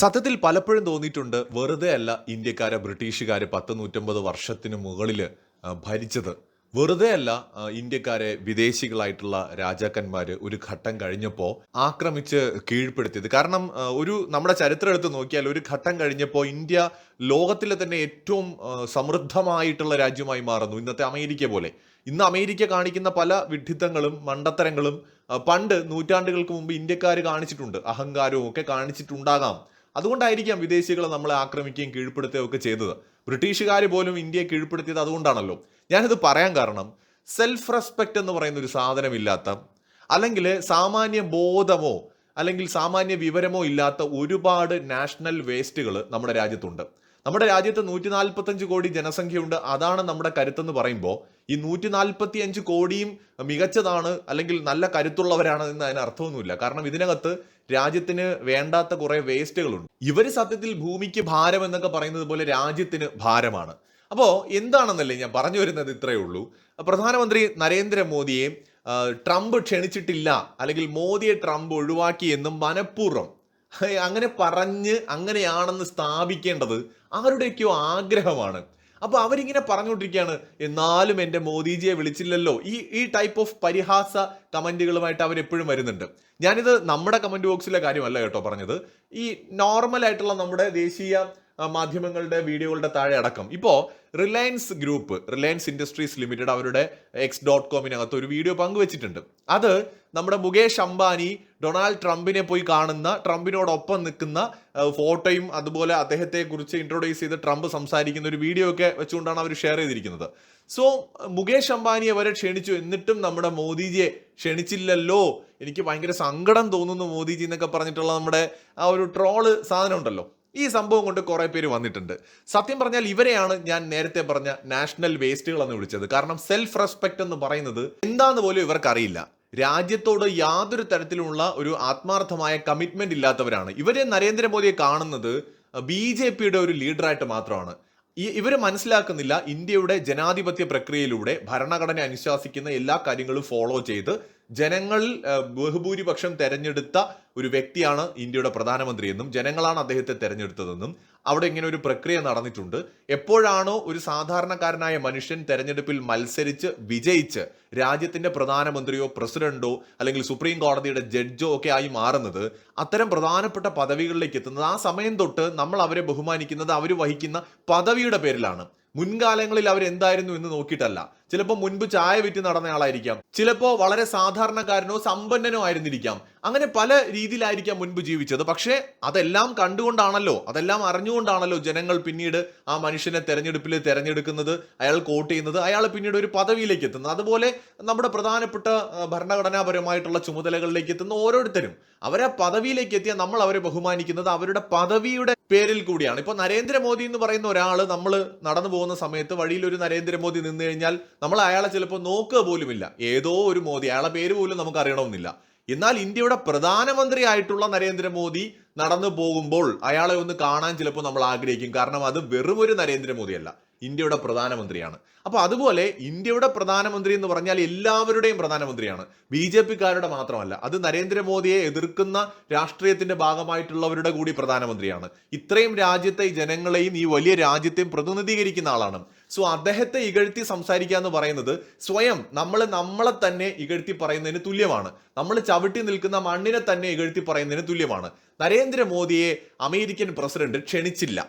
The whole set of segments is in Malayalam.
സത്യത്തിൽ പലപ്പോഴും തോന്നിയിട്ടുണ്ട് വെറുതെ അല്ല ഇന്ത്യക്കാരെ ബ്രിട്ടീഷുകാർ പത്ത് നൂറ്റമ്പത് വർഷത്തിന് മുകളിൽ ഭരിച്ചത്. വെറുതെ അല്ല ഇന്ത്യക്കാരെ വിദേശികളായിട്ടുള്ള രാജാക്കന്മാർ ഒരു ഘട്ടം കഴിഞ്ഞപ്പോൾ ആക്രമിച്ച് കീഴ്പ്പെടുത്തിയത്. കാരണം ഒരു നമ്മുടെ ചരിത്രം എടുത്ത് നോക്കിയാൽ ഒരു ഘട്ടം കഴിഞ്ഞപ്പോൾ ഇന്ത്യ ലോകത്തിലെ തന്നെ ഏറ്റവും സമൃദ്ധമായിട്ടുള്ള രാജ്യമായി മാറുന്നു. ഇന്നത്തെ അമേരിക്ക പോലെ. ഇന്ന് അമേരിക്ക കാണിക്കുന്ന പല വിഡ്ഢിത്തങ്ങളും മണ്ടത്തരങ്ങളും പണ്ട് നൂറ്റാണ്ടുകൾക്ക് മുമ്പ് ഇന്ത്യക്കാർ കാണിച്ചിട്ടുണ്ട്. അഹങ്കാരവും ഒക്കെ കാണിച്ചിട്ടുണ്ടാകാം. അതുകൊണ്ടായിരിക്കാം വിദേശികൾ നമ്മളെ ആക്രമിക്കുകയും കീഴ്പ്പെടുത്തുകയും ഒക്കെ ചെയ്തത്. ബ്രിട്ടീഷുകാർ പോലും ഇന്ത്യയെ കീഴ്പ്പെടുത്തിയത് അതുകൊണ്ടാണല്ലോ. ഞാനിത് പറയാൻ കാരണം സെൽഫ് റെസ്പെക്റ്റ് എന്ന് പറയുന്ന ഒരു സാധനമില്ലാത്ത അല്ലെങ്കിൽ സാമാന്യ ബോധമോ അല്ലെങ്കിൽ സാമാന്യ വിവരമോ ഇല്ലാത്ത ഒരുപാട് നാഷണൽ വേസ്റ്റുകൾ നമ്മുടെ രാജ്യത്തുണ്ട്. നമ്മുടെ രാജ്യത്ത് നൂറ്റി നാൽപ്പത്തഞ്ച് കോടി ജനസംഖ്യയുണ്ട്. അതാണ് നമ്മുടെ കരുത്തെന്ന് പറയുമ്പോൾ ഈ നൂറ്റി നാൽപ്പത്തി അഞ്ച് കോടിയും മികച്ചതാണ് അല്ലെങ്കിൽ നല്ല കരുത്തുള്ളവരാണ് എന്ന് അതിന് അർത്ഥമൊന്നുമില്ല. കാരണം ഇതിനകത്ത് രാജ്യത്തിന് വേണ്ടാത്ത കുറെ വേസ്റ്റുകളുണ്ട്. ഇവർ സത്യത്തിൽ ഭൂമിക്ക് ഭാരം എന്നൊക്കെ പറയുന്നത് പോലെ രാജ്യത്തിന് ഭാരമാണ്. അപ്പോൾ എന്താണെന്നല്ലേ ഞാൻ പറഞ്ഞു വരുന്നത് ഇത്രയേ ഉള്ളൂ. പ്രധാനമന്ത്രി നരേന്ദ്രമോദിയെ ട്രംപ് ക്ഷണിച്ചിട്ടില്ല അല്ലെങ്കിൽ മോദിയെ ട്രംപ് ഒഴിവാക്കി എന്നും മനഃപൂർവം അങ്ങനെ പറഞ്ഞ് അങ്ങനെയാണെന്ന് സ്ഥാപിക്കേണ്ടത് ആരുടെയൊക്കെയോ ആഗ്രഹമാണ്. അപ്പൊ അവരിങ്ങനെ പറഞ്ഞുകൊണ്ടിരിക്കുകയാണ് എന്നാലും എന്റെ മോദിജിയെ വിളിച്ചില്ലല്ലോ. ഈ ഈ ടൈപ്പ് ഓഫ് പരിഹാസ കമന്റുകളുമായിട്ട് അവർ എപ്പോഴും വരുന്നുണ്ട്. ഞാനിത് നമ്മുടെ കമന്റ് ബോക്സിലെ കാര്യമല്ല കേട്ടോ പറഞ്ഞത്. ഈ നോർമൽ ആയിട്ടുള്ള നമ്മുടെ ദേശീയ മാധ്യമങ്ങളുടെ വീഡിയോകളുടെ താഴെ അടക്കം. ഇപ്പോൾ Reliance group Reliance industries limited അവരുടെ എക്സ് ഡോട്ട് കോമിനകത്ത് ഒരു വീഡിയോ പങ്കുവച്ചിട്ടുണ്ട്. അത് നമ്മുടെ മുകേഷ് അംബാനി ഡൊണാൾഡ് ട്രംപിനെ പോയി കാണുന്ന ട്രംപിനോടൊപ്പം നിൽക്കുന്ന ഫോട്ടോയും അതുപോലെ അദ്ദേഹത്തെ കുറിച്ച് ഇൻട്രൊഡ്യൂസ് ചെയ്ത് ട്രംപ് സംസാരിക്കുന്ന ഒരു വീഡിയോ ഒക്കെ വെച്ചുകൊണ്ടാണ് അവർ ഷെയർ ചെയ്തിരിക്കുന്നത്. സോ മുകേഷ് അംബാനിയെ വരെ ക്ഷണിച്ചു. എന്നിട്ടും നമ്മുടെ മോദിജിയെ ക്ഷണിച്ചില്ലല്ലോ. എനിക്ക് ഭയങ്കര സങ്കടം തോന്നുന്നു മോദിജി എന്നൊക്കെ പറഞ്ഞിട്ടുള്ള നമ്മുടെ ആ ഒരു ട്രോൾ സാധനം ഉണ്ടല്ലോ. ഈ സംഭവം കൊണ്ട് കുറെ പേര് വന്നിട്ടുണ്ട്. സത്യം പറഞ്ഞാൽ ഇവരെയാണ് ഞാൻ നേരത്തെ പറഞ്ഞ നാഷണൽ വേസ്റ്റുകൾ എന്ന് വിളിച്ചത്. കാരണം സെൽഫ് റെസ്പെക്ട് എന്ന് പറയുന്നത് എന്താന്ന് പോലും ഇവർക്കറിയില്ല. രാജ്യത്തോട് യാതൊരു തരത്തിലുമുള്ള ഒരു ആത്മാർത്ഥമായ കമ്മിറ്റ്മെന്റ് ഇല്ലാത്തവരാണ്. ഇവരെ നരേന്ദ്രമോദിയെ കാണുന്നത് ബി ജെ പിയുടെ ഒരു ലീഡറായിട്ട് മാത്രമാണ്. ഈ ഇവർ മനസ്സിലാക്കുന്നില്ല ഇന്ത്യയുടെ ജനാധിപത്യ പ്രക്രിയയിലൂടെ ഭരണഘടന അനുശാസിക്കുന്ന എല്ലാ കാര്യങ്ങളും ഫോളോ ചെയ്ത് ജനങ്ങൾ ബഹുഭൂരിപക്ഷം തെരഞ്ഞെടുത്ത ഒരു വ്യക്തിയാണ് ഇന്ത്യയുടെ പ്രധാനമന്ത്രി എന്നും ജനങ്ങളാണ് അദ്ദേഹത്തെ തെരഞ്ഞെടുത്തതെന്നും അവിടെ ഇങ്ങനെ ഒരു പ്രക്രിയ നടന്നിട്ടുണ്ട്. എപ്പോഴാണോ ഒരു സാധാരണക്കാരനായ മനുഷ്യൻ തെരഞ്ഞെടുപ്പിൽ മത്സരിച്ച് വിജയിച്ച് രാജ്യത്തിന്റെ പ്രധാനമന്ത്രിയോ പ്രസിഡന്റോ അല്ലെങ്കിൽ സുപ്രീം കോടതിയുടെ ജഡ്ജോ ഒക്കെ ആയി മാറുന്നത് അത്തരം പ്രധാനപ്പെട്ട പദവികളിലേക്ക് എത്തുന്നത് ആ സമയം തൊട്ട് നമ്മൾ അവരെ ബഹുമാനിക്കുന്നത് അവർ വഹിക്കുന്ന പദവിയുടെ പേരിലാണ്. മുൻകാലങ്ങളിൽ അവരെന്തായിരുന്നു എന്ന് നോക്കിയിട്ടല്ല. ചിലപ്പോൾ മുൻപ് ചായ വിറ്റ് നടന്ന ആളായിരിക്കാം. ചിലപ്പോൾ വളരെ സാധാരണക്കാരനോ സമ്പന്നനോ ആയിരുന്നിരിക്കാം. അങ്ങനെ പല രീതിയിലായിരിക്കാം മുൻപ് ജീവിച്ചത്. പക്ഷേ അതെല്ലാം കണ്ടുകൊണ്ടാണല്ലോ അതെല്ലാം അറിഞ്ഞുകൊണ്ടാണല്ലോ ജനങ്ങൾ പിന്നീട് ആ മനുഷ്യനെ തെരഞ്ഞെടുപ്പിൽ തെരഞ്ഞെടുക്കുന്നത് അയാൾ വോട്ട് ചെയ്യുന്നത് അയാൾ പിന്നീട് ഒരു പദവിയിലേക്ക് എത്തുന്നത്. അതുപോലെ നമ്മുടെ പ്രധാനപ്പെട്ട ഭരണഘടനാപരമായിട്ടുള്ള ചുമതലകളിലേക്ക് എത്തുന്ന ഓരോരുത്തരും. അവരെ പദവിയിലേക്ക് എത്തിയാൽ നമ്മൾ അവരെ ബഹുമാനിക്കുന്നത് അവരുടെ പദവിയുടെ പേരിൽ കൂടിയാണ്. ഇപ്പൊ നരേന്ദ്രമോദി എന്ന് പറയുന്ന ഒരാൾ നമ്മൾ നടന്നു പോകുന്ന സമയത്ത് വഴിയിൽ ഒരു നരേന്ദ്രമോദി നിന്ന് കഴിഞ്ഞാൽ നമ്മൾ അയാളെ ചിലപ്പോൾ നോക്കുക പോലുമില്ല. ഏതോ ഒരു മോദി അയാളെ പേര് പോലും നമുക്ക് അറിയണമെന്നില്ല. എന്നാൽ ഇന്ത്യയുടെ പ്രധാനമന്ത്രി ആയിട്ടുള്ള നരേന്ദ്രമോദി നടന്നു പോകുമ്പോൾ അയാളെ ഒന്ന് കാണാൻ ചിലപ്പോൾ നമ്മൾ ആഗ്രഹിക്കും. കാരണം അത് വെറും ഒരു നരേന്ദ്രമോദിയല്ല. ഇന്ത്യയുടെ പ്രധാനമന്ത്രിയാണ്. അപ്പോൾ അതുപോലെ ഇന്ത്യയുടെ പ്രധാനമന്ത്രി എന്ന് പറഞ്ഞാൽ എല്ലാവരുടെയും പ്രധാനമന്ത്രിയാണ്. ബി ജെ പിക്കാരുടെ മാത്രമല്ല. അത് നരേന്ദ്രമോദിയെ എതിർക്കുന്ന രാഷ്ട്രീയത്തിന്റെ ഭാഗമായിട്ടുള്ളവരുടെ കൂടി പ്രധാനമന്ത്രിയാണ്. ഇത്രയും രാജ്യത്തെ ജനങ്ങളെയും ഈ വലിയ രാജ്യത്തെയും പ്രതിനിധീകരിക്കുന്ന ആളാണ്. സോ അദ്ദേഹത്തെ ഇകഴ്ത്തി സംസാരിക്കുക എന്ന് പറയുന്നത് സ്വയം നമ്മൾ നമ്മളെ തന്നെ ഇകഴ്ത്തി പറയുന്നതിന് തുല്യമാണ്. നമ്മൾ ചവിട്ടി നിൽക്കുന്ന മണ്ണിനെ തന്നെ ഇകഴ്ത്തി പറയുന്നതിന് തുല്യമാണ്. നരേന്ദ്രമോദിയെ അമേരിക്കൻ പ്രസിഡന്റ് ക്ഷണിച്ചില്ല.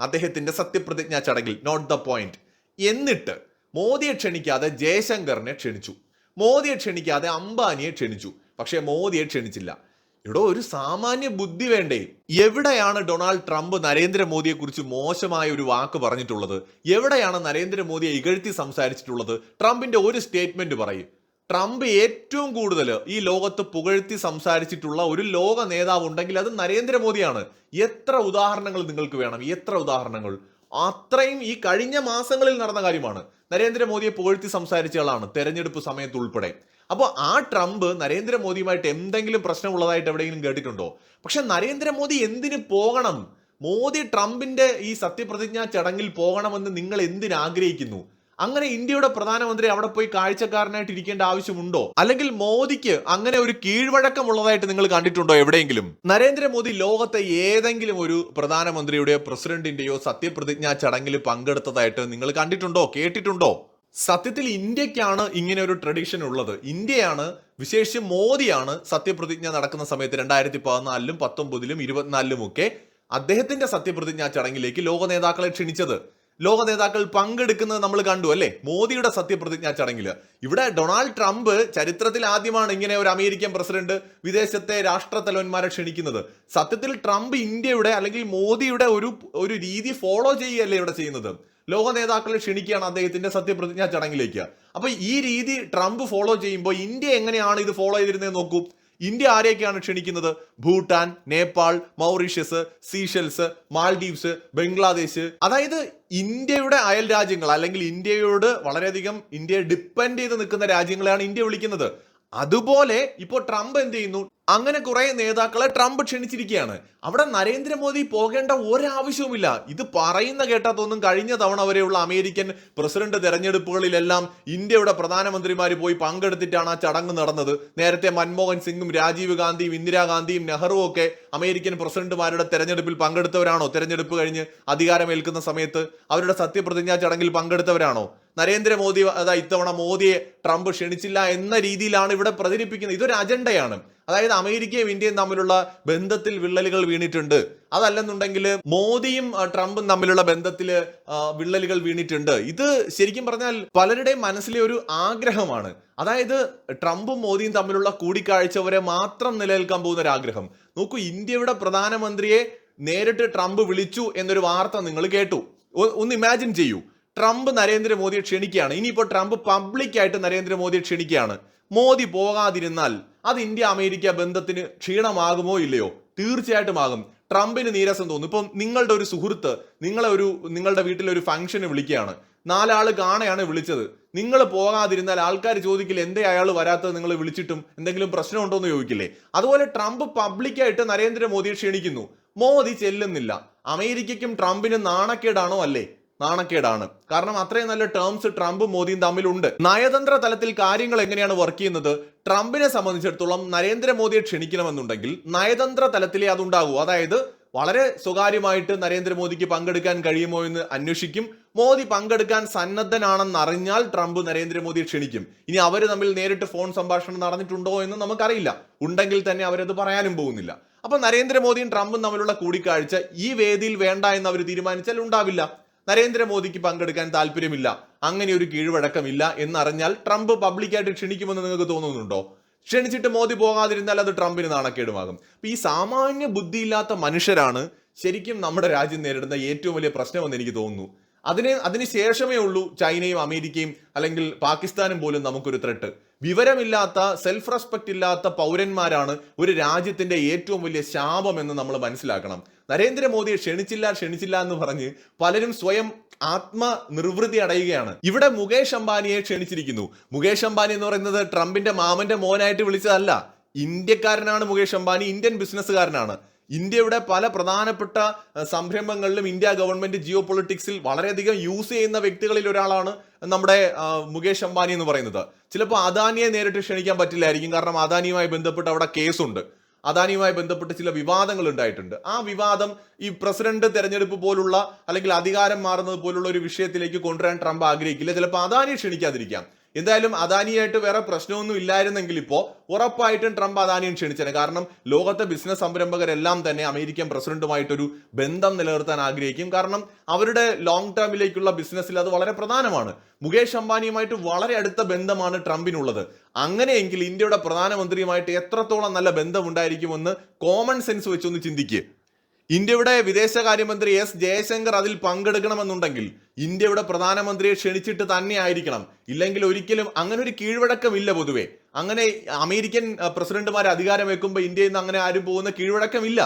അദ്ദേഹത്തിന്റെ സത്യപ്രതിജ്ഞാ ചടങ്ങിൽ. നോട്ട് ദ പോയിന്റ് എന്നിട്ട് മോദിയെ ക്ഷണിക്കാതെ ജയശങ്കറിനെ ക്ഷണിച്ചു. മോദിയെ ക്ഷണിക്കാതെ അംബാനിയെ ക്ഷണിച്ചു. പക്ഷേ മോദിയെ ക്ഷണിച്ചില്ല. ഇവിടെ ഒരു സാമാന്യ ബുദ്ധി വേണ്ടേ? എവിടെയാണ് ഡൊണാൾഡ് ട്രംപ് നരേന്ദ്രമോദിയെ കുറിച്ച് മോശമായ ഒരു വാക്ക് പറഞ്ഞിട്ടുള്ളത്? എവിടെയാണ് നരേന്ദ്രമോദിയെ ഇകഴ്ത്തി സംസാരിച്ചിട്ടുള്ളത്? ട്രംപിന്റെ ഒരു സ്റ്റേറ്റ്മെന്റ് പറയും. ട്രംപ് ഏറ്റവും കൂടുതൽ ഈ ലോകത്ത് പുകഴ്ത്തി സംസാരിച്ചിട്ടുള്ള ഒരു ലോക നേതാവ് ഉണ്ടെങ്കിൽ അത് നരേന്ദ്രമോദിയാണ്. എത്ര ഉദാഹരണങ്ങൾ നിങ്ങൾക്ക് വേണം? എത്ര ഉദാഹരണങ്ങൾ? അത്രയും ഈ കഴിഞ്ഞ മാസങ്ങളിൽ നടന്ന കാര്യമാണ്. നരേന്ദ്രമോദിയെ പുകഴ്ത്തി സംസാരിച്ച ആളാണ് തെരഞ്ഞെടുപ്പ് സമയത്ത് ഉൾപ്പെടെ അപ്പോൾ ആ ട്രംപ് നരേന്ദ്രമോദിയുമായിട്ട് എന്തെങ്കിലും പ്രശ്നമുള്ളതായിട്ട് എവിടെയെങ്കിലും കേട്ടിട്ടുണ്ടോ? പക്ഷെ നരേന്ദ്രമോദി എന്തിന് പോകണം? മോദി ട്രംപിന്റെ ഈ സത്യപ്രതിജ്ഞാ ചടങ്ങിൽ പോകണമെന്ന് നിങ്ങൾ എന്തിന് ആഗ്രഹിക്കുന്നു അങ്ങനെ ഇന്ത്യയുടെ പ്രധാനമന്ത്രി അവിടെ പോയി കാഴ്ചക്കാരനായിട്ട് ഇരിക്കേണ്ട ആവശ്യമുണ്ടോ? അല്ലെങ്കിൽ മോദിക്ക് അങ്ങനെ ഒരു കീഴ്വഴക്കമുള്ളതായിട്ട് നിങ്ങൾ കണ്ടിട്ടുണ്ടോ എവിടെയെങ്കിലും? നരേന്ദ്രമോദി ലോകത്തെ ഏതെങ്കിലും ഒരു പ്രധാനമന്ത്രിയുടെയോ പ്രസിഡന്റിന്റെയോ സത്യപ്രതിജ്ഞാ ചടങ്ങിൽ പങ്കെടുത്തതായിട്ട് നിങ്ങൾ കണ്ടിട്ടുണ്ടോ? കേട്ടിട്ടുണ്ടോ? സത്യത്തിൽ ഇന്ത്യക്കാണ് ഇങ്ങനെ ഒരു ട്രഡീഷൻ ഉള്ളത്. ഇന്ത്യയാണ് വിശേഷിച്ച് മോദിയാണ് സത്യപ്രതിജ്ഞ നടക്കുന്ന സമയത്ത് രണ്ടായിരത്തി പതിനാലിലും പത്തൊമ്പതിലും ഇരുപത്തിനാലിലും ഒക്കെ അദ്ദേഹത്തിന്റെ സത്യപ്രതിജ്ഞാ ചടങ്ങിലേക്ക് ലോക നേതാക്കളെ ക്ഷണിച്ചത്. ലോക നേതാക്കൾ പങ്കെടുക്കുന്നത് നമ്മൾ കണ്ടു അല്ലേ? മോദിയുടെ സത്യപ്രതിജ്ഞാ ചടങ്ങിൽ ഇവിടെ ഡൊണാൾഡ് ട്രംപ് ചരിത്രത്തിൽ ആദ്യമാണ് ഇങ്ങനെ ഒരു അമേരിക്കൻ പ്രസിഡന്റ് വിദേശത്തെ രാഷ്ട്രത്തലവന്മാരെ ക്ഷണിക്കുന്നത്. സത്യത്തിൽ ട്രംപ് ഇന്ത്യയുടെ അല്ലെങ്കിൽ മോദിയുടെ ഒരു ഒരു രീതി ഫോളോ ചെയ്യുകയല്ലേ ഇവിടെ ചെയ്യുന്നത്? ലോക നേതാക്കളെ ക്ഷണിക്കുകയാണ് അദ്ദേഹത്തിന്റെ സത്യപ്രതിജ്ഞാ ചടങ്ങിലേക്ക്. അപ്പൊ ഈ രീതി ട്രംപ് ഫോളോ ചെയ്യുമ്പോൾ ഇന്ത്യ എങ്ങനെയാണ് ഇത് ഫോളോ ചെയ്തിരുന്നത് നോക്കൂ. ഇന്ത്യ ആരെയൊക്കെയാണ് ക്ഷണിക്കുന്നത്? Bhutan Nepal Mauritius Seychelles Maldives Bangladesh. അതായത് ഇന്ത്യയുടെ അയൽ രാജ്യങ്ങൾ അല്ലെങ്കിൽ ഇന്ത്യയോട് വളരെയധികം ഇന്ത്യയെ ഡിപ്പെൻഡ് ചെയ്ത് നിൽക്കുന്ന രാജ്യങ്ങളെയാണ് ഇന്ത്യ വിളിക്കുന്നത്. അതുപോലെ ഇപ്പോൾ ട്രംപ് എന്ത് ചെയ്യുന്നു? അങ്ങനെ കുറെ നേതാക്കളെ ട്രംപ് ക്ഷണിച്ചിരിക്കുകയാണ്. അവിടെ നരേന്ദ്രമോദി പോകേണ്ട ഒരാവശ്യവുമില്ല. ഇത് പറയുന്ന കേട്ടാത്തൊന്നും തോന്നും കഴിഞ്ഞ തവണ വരെയുള്ള അമേരിക്കൻ പ്രസിഡന്റ് തെരഞ്ഞെടുപ്പുകളിലെല്ലാം ഇന്ത്യയുടെ പ്രധാനമന്ത്രിമാർ പോയി പങ്കെടുത്തിട്ടാണ് ആ ചടങ്ങ് നടന്നത്. നേരത്തെ മൻമോഹൻ സിംഗും രാജീവ് ഗാന്ധിയും ഇന്ദിരാഗാന്ധിയും നെഹ്റുവും ഒക്കെ അമേരിക്കൻ പ്രസിഡന്റുമാരുടെ തെരഞ്ഞെടുപ്പിൽ പങ്കെടുത്തവരാണോ? തെരഞ്ഞെടുപ്പ് കഴിഞ്ഞ് അധികാരമേൽക്കുന്ന സമയത്ത് അവരുടെ സത്യപ്രതിജ്ഞാ ചടങ്ങിൽ പങ്കെടുത്തവരാണോ? നരേന്ദ്രമോദി അതാ ഇത്തവണ മോദിയെ ട്രംപ് ക്ഷണിച്ചില്ല എന്ന രീതിയിലാണ് ഇവിടെ പ്രചരിപ്പിക്കുന്നത്. ഇതൊരു അജണ്ടയാണ്. അതായത് അമേരിക്കയും ഇന്ത്യയും തമ്മിലുള്ള ബന്ധത്തിൽ വിള്ളലുകൾ വീണിട്ടുണ്ട്. അതല്ലെന്നുണ്ടെങ്കിൽ മോദിയും ട്രംപും തമ്മിലുള്ള ബന്ധത്തിൽ വിള്ളലുകൾ വീണിട്ടുണ്ട്. ഇത് ശരിക്കും പറഞ്ഞാൽ പലരുടെയും മനസ്സിലെ ഒരു ആഗ്രഹമാണ്. അതായത് ട്രംപും മോദിയും തമ്മിലുള്ള കൂടിക്കാഴ്ച വരെ മാത്രം നിലനിൽക്കാൻ പോകുന്ന ഒരു ആഗ്രഹം നോക്കൂ ഇന്ത്യയുടെ പ്രധാനമന്ത്രിയെ നേരിട്ട് ട്രംപ് വിളിച്ചു എന്നൊരു വാർത്ത നിങ്ങൾ കേട്ടു. ഒന്ന് ഇമാജിൻ ചെയ്യൂ. ട്രംപ് നരേന്ദ്രമോദിയെ ക്ഷണിക്കുകയാണ്. ഇനിയിപ്പോൾ ട്രംപ് പബ്ലിക്കായിട്ട് നരേന്ദ്രമോദിയെ ക്ഷണിക്കുകയാണ്. മോദി പോകാതിരുന്നാൽ അത് ഇന്ത്യ അമേരിക്ക ബന്ധത്തിന് ക്ഷീണമാകുമോ ഇല്ലയോ? തീർച്ചയായിട്ടും ആകും. ട്രംപിന് നീരസം തോന്നും. ഇപ്പം നിങ്ങളുടെ ഒരു സുഹൃത്ത് നിങ്ങളെ ഒരു നിങ്ങളുടെ വീട്ടിൽ ഒരു ഫംഗ്ഷന് വിളിക്കുകയാണ്. നാലാൾ കാണയാണ് വിളിച്ചത്. നിങ്ങൾ പോകാതിരുന്നാൽ ആൾക്കാർ ചോദിക്കില്ല എന്തേ അയാൾ വരാത്തത് നിങ്ങൾ വിളിച്ചിട്ടും? എന്തെങ്കിലും പ്രശ്നമുണ്ടോ എന്ന് ചോദിക്കില്ലേ? അതുപോലെ ട്രംപ് പബ്ലിക്കായിട്ട് നരേന്ദ്രമോദിയെ ക്ഷണിക്കുന്നു. മോദി ചെല്ലുന്നില്ല. അമേരിക്കയ്ക്കും ട്രംപിനും നാണക്കേടാണോ അല്ലേ? നാണക്കേടാണ്. കാരണം അത്രയും നല്ല ടേംസ് ട്രംപും മോദിയും തമ്മിലുണ്ട്. നയതന്ത്ര തലത്തിൽ കാര്യങ്ങൾ എങ്ങനെയാണ് വർക്ക് ചെയ്യുന്നത്? ട്രംപിനെ സംബന്ധിച്ചിടത്തോളം നരേന്ദ്രമോദിയെ ക്ഷണിക്കണമെന്നുണ്ടെങ്കിൽ നയതന്ത്ര തലത്തിലേ അതുണ്ടാകൂ. അതായത് വളരെ സ്വകാര്യമായിട്ട് നരേന്ദ്രമോദിക്ക് പങ്കെടുക്കാൻ കഴിയുമോ എന്ന് അന്വേഷിക്കും. മോദി പങ്കെടുക്കാൻ സന്നദ്ധനാണെന്ന് അറിഞ്ഞാൽ ട്രംപ് നരേന്ദ്രമോദിയെ ക്ഷണിക്കും. ഇനി അവർ തമ്മിൽ നേരിട്ട് ഫോൺ സംഭാഷണം നടന്നിട്ടുണ്ടോ എന്ന് നമുക്കറിയില്ല. ഉണ്ടെങ്കിൽ തന്നെ അവരത് പറയാനും പോകുന്നില്ല. അപ്പൊ നരേന്ദ്രമോദിയും ട്രംപും തമ്മിലുള്ള കൂടിക്കാഴ്ച ഈ വേദിയിൽ വേണ്ട എന്ന് അവർ തീരുമാനിച്ചാൽ ഉണ്ടാവില്ല. നരേന്ദ്രമോദിക്ക് പങ്കെടുക്കാൻ താല്പര്യമില്ല. അങ്ങനെ ഒരു കീഴ്വഴക്കമില്ല എന്നറിഞ്ഞാൽ ട്രംപ് പബ്ലിക്കായിട്ട് ക്ഷണിക്കുമെന്ന് നിങ്ങൾക്ക് തോന്നുന്നുണ്ടോ? ക്ഷണിച്ചിട്ട് മോദി പോകാതിരുന്നാൽ അത് ട്രംപിന് നാണക്കേടുമാകും. ഈ സാമാന്യ ബുദ്ധിയില്ലാത്ത മനുഷ്യരാണ് ശരിക്കും നമ്മുടെ രാജ്യം നേരിടുന്ന ഏറ്റവും വലിയ പ്രശ്നമെന്ന് എനിക്ക് തോന്നുന്നു. അതിന് അതിന് ശേഷമേ ഉള്ളൂ ചൈനയും അമേരിക്കയും അല്ലെങ്കിൽ പാകിസ്ഥാനും പോലും നമുക്കൊരു ത്രെട്ട് വിവരമില്ലാത്ത സെൽഫ് റെസ്പെക്ട് ഇല്ലാത്ത പൗരന്മാരാണ് ഒരു രാജ്യത്തിന്റെ ഏറ്റവും വലിയ ശാപം എന്ന് നമ്മൾ മനസ്സിലാക്കണം. നരേന്ദ്രമോദിയെ ക്ഷണിച്ചില്ല ക്ഷണിച്ചില്ല എന്ന് പറഞ്ഞ് പലരും സ്വയം ആത്മനിർവൃതി അടയുകയാണ്. ഇവിടെ മുകേഷ് അംബാനിയെ ക്ഷണിച്ചിരിക്കുന്നു. മുകേഷ് അംബാനി എന്ന് പറയുന്നത് ട്രംപിന്റെ മാമന്റെ മോനായിട്ട് വിളിച്ചതല്ല. ഇന്ത്യക്കാരനാണ് മുകേഷ് അംബാനി ഇന്ത്യൻ ബിസിനസ്സുകാരനാണ്. ഇന്ത്യയുടെ പല പ്രധാനപ്പെട്ട സംരംഭങ്ങളിലും ഇന്ത്യ ഗവൺമെന്റ് ജിയോ പൊളിറ്റിക്സിൽ വളരെയധികം യൂസ് ചെയ്യുന്ന വ്യക്തികളിൽ ഒരാളാണ് നമ്മുടെ മുകേഷ് അംബാനി എന്ന് പറയുന്നത്. ചിലപ്പോൾ അദാനിയെ നേരിട്ട് ക്ഷണിക്കാൻ പറ്റില്ലായിരിക്കും. കാരണം അദാനിയുമായി ബന്ധപ്പെട്ട് അവിടെ കേസുണ്ട്. അദാനിയുമായി ബന്ധപ്പെട്ട് ചില വിവാദങ്ങൾ ഉണ്ടായിട്ടുണ്ട്. ആ വിവാദം ഈ പ്രസിഡന്റ് തെരഞ്ഞെടുപ്പ് പോലുള്ള അല്ലെങ്കിൽ അധികാരം മാറുന്നത് പോലുള്ള ഒരു വിഷയത്തിലേക്ക് കൊണ്ടുവരാൻ ട്രംപ് ആഗ്രഹിക്കില്ല. ചിലപ്പോൾ അദാനി ക്ഷണിക്കാതിരിക്കാം. എന്തായാലും അദാനിയായിട്ട് വേറെ പ്രശ്നമൊന്നും ഇല്ലായിരുന്നെങ്കിൽ ഇപ്പോൾ ഉറപ്പായിട്ടും ട്രംപ് അദാനിയും ക്ഷണിച്ചേനെ. കാരണം ലോകത്തെ ബിസിനസ് സംരംഭകരെല്ലാം തന്നെ അമേരിക്കൻ പ്രസിഡന്റുമായിട്ടൊരു ബന്ധം നിലനിർത്താൻ ആഗ്രഹിക്കും. കാരണം അവരുടെ ലോങ് ടേമിലേക്കുള്ള ബിസിനസ്സിൽ അത് വളരെ പ്രധാനമാണ്. മുകേഷ് അംബാനിയുമായിട്ട് വളരെ അടുത്ത ബന്ധമാണ് ട്രംപിനുള്ളത്. അങ്ങനെയെങ്കിൽ ഇന്ത്യയുടെ പ്രധാനമന്ത്രിയുമായിട്ട് എത്രത്തോളം നല്ല ബന്ധമുണ്ടായിരിക്കുമെന്ന് കോമൺ സെൻസ് വെച്ചൊന്ന് ചിന്തിക്കുക ഇന്ത്യയുടെ വിദേശകാര്യമന്ത്രി എസ് ജയശങ്കർ അതിൽ പങ്കെടുക്കണമെന്നുണ്ടെങ്കിൽ ഇന്ത്യയുടെ പ്രധാനമന്ത്രിയെ ക്ഷണിച്ചിട്ട് തന്നെ ആയിരിക്കണം. ഇല്ലെങ്കിൽ ഒരിക്കലും അങ്ങനെ ഒരു കീഴ്വഴക്കമില്ല പൊതുവെ. അങ്ങനെ അമേരിക്കൻ പ്രസിഡന്റുമാർ അധികാരം വെക്കുമ്പോൾ ഇന്ത്യയിൽ നിന്ന് അങ്ങനെ ആരും പോകുന്ന കീഴ്വഴക്കമില്ല.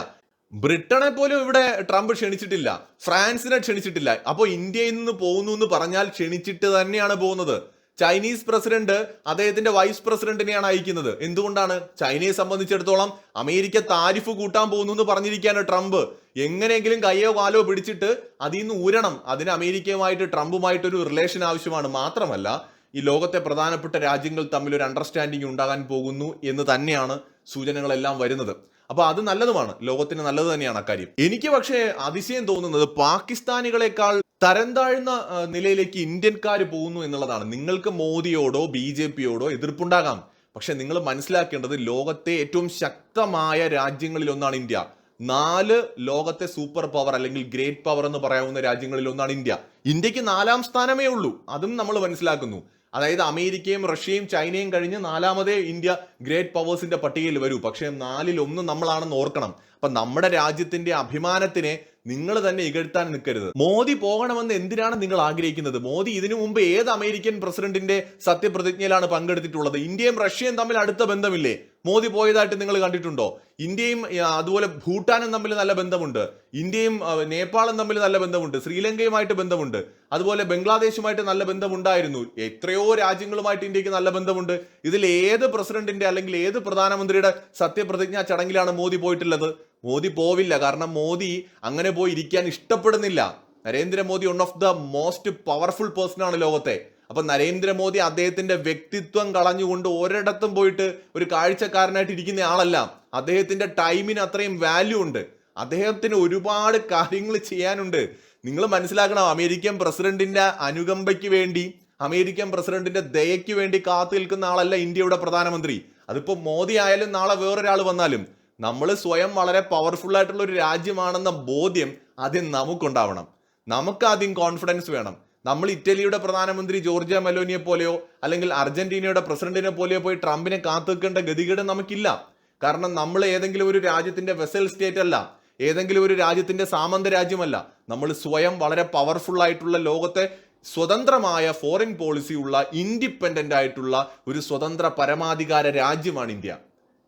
ബ്രിട്ടനെ പോലും ഇവിടെ ട്രംപ് ക്ഷണിച്ചിട്ടില്ല. ഫ്രാൻസിനെ ക്ഷണിച്ചിട്ടില്ല. അപ്പോൾ ഇന്ത്യയിൽ നിന്ന് പോകുന്നു എന്ന് പറഞ്ഞാൽ ക്ഷണിച്ചിട്ട് തന്നെയാണ് പോകുന്നത്. ചൈനീസ് പ്രസിഡന്റ് അദ്ദേഹത്തിന്റെ വൈസ് പ്രസിഡന്റിനെയാണ് അയക്കുന്നത്. എന്തുകൊണ്ടാണ്? ചൈനയെ സംബന്ധിച്ചിടത്തോളം അമേരിക്ക താരിഫ് കൂട്ടാൻ പോകുന്നു എന്ന് പറഞ്ഞിരിക്കുകയാണ് ട്രംപ്. എങ്ങനെയെങ്കിലും കയ്യോ കാലോ പിടിച്ചിട്ട് അതിൽ നിന്ന് ഊരണം. അതിന് അമേരിക്കയുമായിട്ട് ട്രംപുമായിട്ട് ഒരു റിലേഷൻ ആവശ്യമാണ്. മാത്രമല്ല ഈ ലോകത്തെ പ്രധാനപ്പെട്ട രാജ്യങ്ങൾ തമ്മിൽ ഒരു അണ്ടർസ്റ്റാൻഡിംഗ് ഉണ്ടാകാൻ പോകുന്നു എന്ന് തന്നെയാണ് സൂചനകളെല്ലാം വരുന്നത്. അപ്പൊ അത് നല്ലതുമാണ്. ലോകത്തിന് നല്ലത് തന്നെയാണ് അക്കാര്യം. എനിക്ക് പക്ഷേ അതിശയം തോന്നുന്നത് പാകിസ്ഥാനികളെക്കാൾ തരം താഴ്ന്ന നിലയിലേക്ക് ഇന്ത്യൻകാർ പോകുന്നു എന്നുള്ളതാണ്. നിങ്ങൾക്ക് മോദിയോടോ ബി ജെ പിയോടോ എതിർപ്പുണ്ടാകാം. പക്ഷെ നിങ്ങൾ മനസ്സിലാക്കേണ്ടത് ലോകത്തെ ഏറ്റവും ശക്തമായ രാജ്യങ്ങളിൽ ഒന്നാണ് ഇന്ത്യ. നാല് ലോകത്തെ സൂപ്പർ പവർ അല്ലെങ്കിൽ ഗ്രേറ്റ് പവർ എന്ന് പറയാവുന്ന രാജ്യങ്ങളിൽ ഒന്നാണ് ഇന്ത്യ. ഇന്ത്യയ്ക്ക് നാലാം സ്ഥാനമേ ഉള്ളൂ. അതും നമ്മൾ മനസ്സിലാക്കുന്നു. അതായത് അമേരിക്കയും റഷ്യയും ചൈനയും കഴിഞ്ഞ് നാലാമതേ ഇന്ത്യ ഗ്രേറ്റ് പവേഴ്സിന്റെ പട്ടികയിൽ വരൂ. പക്ഷേ നാലിൽ ഒന്ന് നമ്മളാണെന്ന് ഓർക്കണം. അപ്പൊ നമ്മുടെ രാജ്യത്തിന്റെ അഭിമാനത്തിനെ നിങ്ങൾ തന്നെ ഇകഴ്ത്താൻ നിൽക്കരുത്. മോദി പോകണമെന്ന് എന്തിനാണ് നിങ്ങൾ ആഗ്രഹിക്കുന്നത്? മോദി ഇതിനു മുമ്പ് ഏത് അമേരിക്കൻ പ്രസിഡന്റിന്റെ സത്യപ്രതിജ്ഞയിലാണ് പങ്കെടുത്തിട്ടുള്ളത്? ഇന്ത്യയും റഷ്യയും തമ്മിൽ അടുത്ത ബന്ധമില്ലേ? മോദി പോയതായിട്ട് നിങ്ങൾ കണ്ടിട്ടുണ്ടോ? ഇന്ത്യയും അതുപോലെ ഭൂട്ടാനും തമ്മിൽ നല്ല ബന്ധമുണ്ട്. ഇന്ത്യയും നേപ്പാളും തമ്മിൽ നല്ല ബന്ധമുണ്ട്. ശ്രീലങ്കയുമായിട്ട് ബന്ധമുണ്ട്. അതുപോലെ ബംഗ്ലാദേശുമായിട്ട് നല്ല ബന്ധമുണ്ടായിരുന്നു. എത്രയോ രാജ്യങ്ങളുമായിട്ട് ഇന്ത്യയ്ക്ക് നല്ല ബന്ധമുണ്ട്. ഇതിൽ ഏത് പ്രസിഡന്റിന്റെ അല്ലെങ്കിൽ ഏത് പ്രധാനമന്ത്രിയുടെ സത്യപ്രതിജ്ഞാ ചടങ്ങിലാണ് മോദി പോയിട്ടുള്ളത്? മോദി പോവില്ല. കാരണം മോദി അങ്ങനെ പോയി ഇരിക്കാൻ ഇഷ്ടപ്പെടുന്നില്ല. Narendra Modi one of the most powerful person ആണ് ലോകത്തെ. അപ്പൊ നരേന്ദ്രമോദി അദ്ദേഹത്തിന്റെ വ്യക്തിത്വം കളഞ്ഞുകൊണ്ട് ഒരിടത്തും പോയിട്ട് ഒരു കാഴ്ചക്കാരനായിട്ട് ഇരിക്കുന്ന ആളല്ല. അദ്ദേഹത്തിന്റെ ടൈമിന് അത്രയും വാല്യൂ ഉണ്ട്. അദ്ദേഹത്തിന് ഒരുപാട് കാര്യങ്ങൾ ചെയ്യാനുണ്ട്. നിങ്ങൾ മനസ്സിലാക്കണം അമേരിക്കൻ പ്രസിഡന്റിന്റെ അനുകമ്പയ്ക്ക് വേണ്ടി അമേരിക്കൻ പ്രസിഡന്റിന്റെ ദയയ്ക്ക് വേണ്ടി കാത്തു നിൽക്കുന്ന ആളല്ല ഇന്ത്യയുടെ പ്രധാനമന്ത്രി. അതിപ്പോ മോദി ആയാലും നാളെ വേറൊരാൾ വന്നാലും നമ്മൾ സ്വയം വളരെ പവർഫുൾ ആയിട്ടുള്ള ഒരു രാജ്യമാണെന്ന ബോധ്യം ആദ്യം നമുക്കുണ്ടാവണം. നമുക്ക് ആദ്യം കോൺഫിഡൻസ് വേണം. നമ്മൾ ഇറ്റലിയുടെ പ്രധാനമന്ത്രി ജോർജിയ മെലോനിയെ പോലെയോ അല്ലെങ്കിൽ അർജന്റീനയുടെ പ്രസിഡന്റിനെ പോലെയോ പോയി ട്രംപിനെ കാത്തു നിൽക്കേണ്ട ഗതികേട് നമുക്കില്ല. കാരണം നമ്മൾ ഏതെങ്കിലും ഒരു രാജ്യത്തിന്റെ വെസൽ സ്റ്റേറ്റ് അല്ല. ഏതെങ്കിലും ഒരു രാജ്യത്തിന്റെ സാമന്ത രാജ്യമല്ല. നമ്മൾ സ്വയം വളരെ പവർഫുൾ ആയിട്ടുള്ള ലോകത്തെ സ്വതന്ത്രമായ ഫോറിൻ പോളിസി ഉള്ള ഇൻഡിപെൻഡന്റ് ആയിട്ടുള്ള ഒരു സ്വതന്ത്ര പരമാധികാര രാജ്യമാണ് ഇന്ത്യ.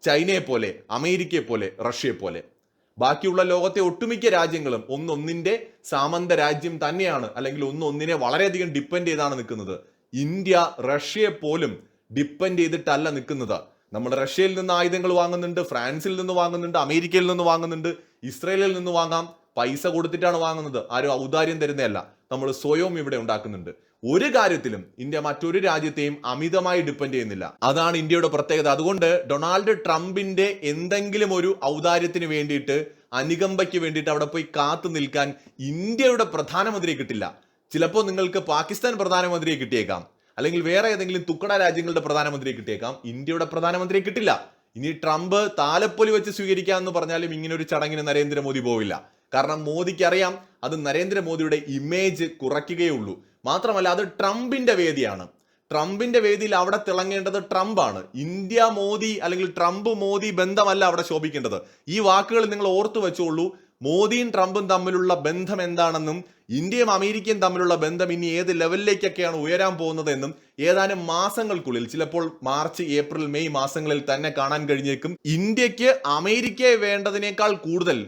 ചൈനയെ പോലെ അമേരിക്കയെ പോലെ റഷ്യയെ പോലെ ബാക്കിയുള്ള ലോകത്തെ ഒട്ടുമിക്ക രാജ്യങ്ങളും ഒന്നൊന്നിന്റെ സാമന്ത രാജ്യം തന്നെയാണ് അല്ലെങ്കിൽ ഒന്നൊന്നിനെ വളരെയധികം ഡിപ്പെൻഡ് ചെയ്താണ് നിൽക്കുന്നത്. ഇന്ത്യ റഷ്യയെ പോലും ഡിപ്പെൻഡ് ചെയ്തിട്ടല്ല നിൽക്കുന്നത്. നമ്മൾ റഷ്യയിൽ നിന്ന് ആയുധങ്ങൾ വാങ്ങുന്നുണ്ട് ഫ്രാൻസിൽ നിന്ന് വാങ്ങുന്നുണ്ട് അമേരിക്കയിൽ നിന്ന് വാങ്ങുന്നുണ്ട് ഇസ്രയേലിൽ നിന്ന് വാങ്ങാം പൈസ കൊടുത്തിട്ടാണ് വാങ്ങുന്നത്. ആരും ഔദാര്യം തരുന്നതല്ല. നമ്മൾ സ്വയവും ഇവിടെ ഉണ്ടാക്കുന്നുണ്ട്. ഒരു കാര്യത്തിലും ഇന്ത്യ മറ്റൊരു രാജ്യത്തെയും അമിതമായി ഡിപ്പെൻഡ് ചെയ്യുന്നില്ല. അതാണ് ഇന്ത്യയുടെ പ്രത്യേകത. അതുകൊണ്ട് ഡൊണാൾഡ് ട്രംപിന്റെ എന്തെങ്കിലും ഒരു ഔദാര്യത്തിന് വേണ്ടിയിട്ട് അനുകമ്പയ്ക്ക് വേണ്ടിയിട്ട് അവിടെ പോയി കാത്തു നിൽക്കാൻ ഇന്ത്യയുടെ പ്രധാനമന്ത്രിയെ കിട്ടില്ല. ചിലപ്പോൾ നിങ്ങൾക്ക് പാകിസ്ഥാൻ പ്രധാനമന്ത്രിയെ കിട്ടിയേക്കാം. അല്ലെങ്കിൽ വേറെ ഏതെങ്കിലും തുക്കട രാജ്യങ്ങളുടെ പ്രധാനമന്ത്രിയെ കിട്ടിയേക്കാം. ഇന്ത്യയുടെ പ്രധാനമന്ത്രിയെ കിട്ടില്ല. ഇനി ട്രംപ് താലപ്പൊലി വെച്ച് സ്വീകരിക്കാം എന്ന് പറഞ്ഞാലും ഇങ്ങനെ ഒരു ചടങ്ങിന് നരേന്ദ്രമോദി പോവില്ല. കാരണം മോദിക്ക് അറിയാം അത് നരേന്ദ്രമോദിയുടെ ഇമേജ് കുറയ്ക്കുകയുള്ളൂ. മാത്രമല്ല അത് ട്രംപിന്റെ വേദിയാണ്. ട്രംപിന്റെ വേദിയിൽ അവിടെ തിളങ്ങേണ്ടത് ട്രംപാണ്. ഇന്ത്യ മോദി അല്ലെങ്കിൽ ട്രംപ് മോദി ബന്ധമല്ല അവിടെ ശോഭിക്കേണ്ടത്. ഈ വാക്കുകൾ നിങ്ങൾ ഓർത്തു വെച്ചോളൂ. മോദിയും ട്രംപും തമ്മിലുള്ള ബന്ധം എന്താണെന്നും ഇന്ത്യയും അമേരിക്കയും തമ്മിലുള്ള ബന്ധം ഇനി ഏത് ലെവലിലേക്കൊക്കെയാണ് ഉയരാൻ പോകുന്നത് എന്നും ഏതാനും മാസങ്ങൾക്കുള്ളിൽ ചിലപ്പോൾ മാർച്ച് ഏപ്രിൽ മെയ് മാസങ്ങളിൽ തന്നെ കാണാൻ കഴിഞ്ഞേക്കും. ഇന്ത്യയ്ക്ക് അമേരിക്കയെ വേണ്ടതിനേക്കാൾ കൂടുതൽ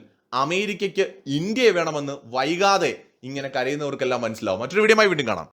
അമേരിക്കയ്ക്ക് ഇന്ത്യയെ വേണമെന്ന് വൈകാതെ ഇങ്ങനെ കരയുന്നവർക്കെല്ലാം മനസ്സിലാവും. മറ്റൊരു വീഡിയോമായി വീണ്ടും കാണാം.